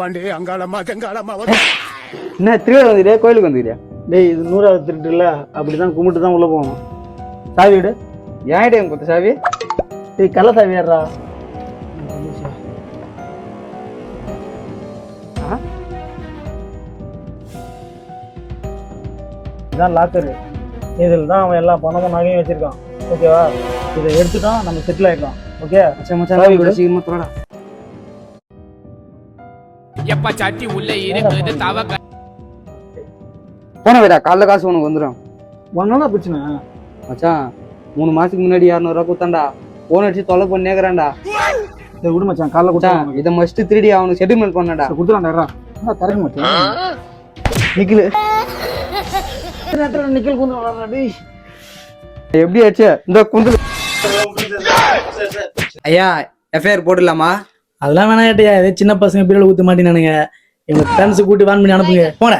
பாண்டி அங்காளம்மா தெங்காளம்மா என்ன திருவிழா வந்துக்கிறியா கோயிலுக்கு வந்துக்கிறியா டேய் இது நூறாவது திருட்டு இல்ல அப்படிதான் கும்பிட்டு தான் உள்ள போகணும். சாவி விடு ஏன் கொடுத்த சாவி? டேய் கள்ள சாவி ஏறா இதான் லாக்கரு இதில் தான் அவன் எல்லா பணமும் நகையும் வச்சிருக்கான். ஓகேவா இதை எடுத்துட்டோம் நம்ம செட்டில் ஆயிடலாம். ஓகே மச்சான் மச்சான் சாவி விட விடு. சீக்கிரமா தொடடா எப்ப சட்டி உள்ள இருக்குது தவ போன வேடா காலைல காசு உனக்கு வந்துடும் ஒன்னா பிரச்சனை. மச்சான் மூணு மாசத்துக்கு முன்னாடி இரநூறுவா கொடுத்தாண்டா போன் அடிச்சு தொலை பண்ணி நேக்குறான்டா இதை விடு மச்சான் காலைல கொடுத்தா இதை மஸ்ட் திருடி அவனுக்கு செட்டில்மெண்ட் பண்ணடா கொடுத்துலாம்டா தரங்க மச்சான். நிக்கலு. நேரத்தில் நிக்கல் கொண்டு வளர்றா டேய். எப்படி ஆச்சு? இந்த குந்து ஐயா எஃப்ஐஆர் போட்டுடலாமா? அதெல்லாம் வேணாம் ஏட்டையா இதே சின்ன பசங்க பீரியட் ஊத்த மாட்டேனானுங்க. எங்க ஃப்ரெண்ட்ஸ் கூட்டி வான் பண்ணி அனுப்புங்க. போன